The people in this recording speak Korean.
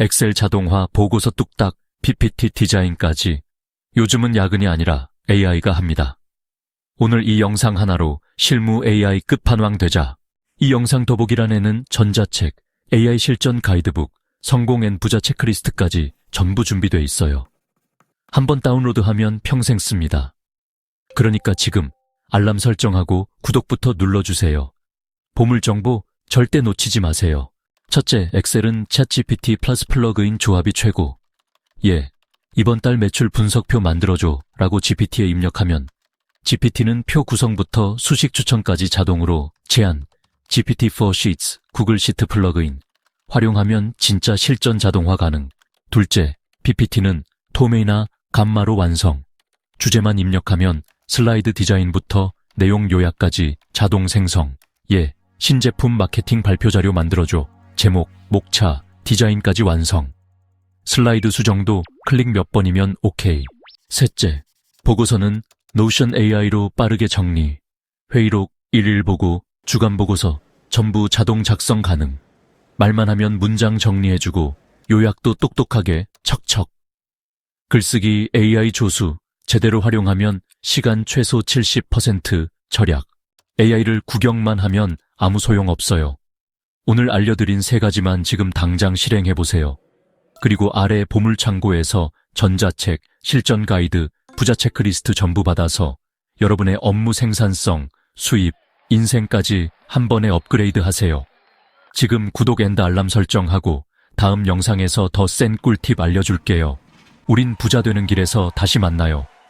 엑셀 자동화, 보고서 뚝딱, PPT 디자인까지 요즘은 야근이 아니라 AI가 합니다. 오늘 이 영상 하나로 실무 AI 끝판왕 되자. 이 영상 더보기란에는 전자책, AI 실전 가이드북, 성공 앤 부자 체크리스트까지 전부 준비돼 있어요. 한번 다운로드하면 평생 씁니다. 그러니까 지금 알람 설정하고 구독부터 눌러주세요. 보물 정보 절대 놓치지 마세요. 첫째, 엑셀은 챗GPT 플러스 플러그인 조합이 최고. 예, 이번 달 매출 분석표 만들어줘 라고 GPT에 입력하면 GPT는 표 구성부터 수식 추천까지 자동으로 제한, GPT-4 Sheets, 구글 시트 플러그인, 활용하면 진짜 실전 자동화 가능. 둘째, PPT는 도메이나 감마로 완성. 주제만 입력하면 슬라이드 디자인부터 내용 요약까지 자동 생성. 예, 신제품 마케팅 발표 자료 만들어줘. 제목, 목차, 디자인까지 완성. 슬라이드 수정도 클릭 몇 번이면 오케이. 셋째, 보고서는 노션 AI로 빠르게 정리. 회의록, 일일 보고, 주간 보고서 전부 자동 작성 가능. 말만 하면 문장 정리해주고 요약도 똑똑하게 척척. 글쓰기 AI 조수 제대로 활용하면 시간 최소 70% 절약. AI를 구경만 하면 아무 소용 없어요. 오늘 알려드린 세 가지만 지금 당장 실행해 보세요. 그리고 아래 보물창고에서 전자책, 실전 가이드, 부자 체크리스트 전부 받아서 여러분의 업무 생산성, 수입, 인생까지 한 번에 업그레이드 하세요. 지금 구독 앤드 알람 설정하고 다음 영상에서 더 센 꿀팁 알려줄게요. 우린 부자 되는 길에서 다시 만나요.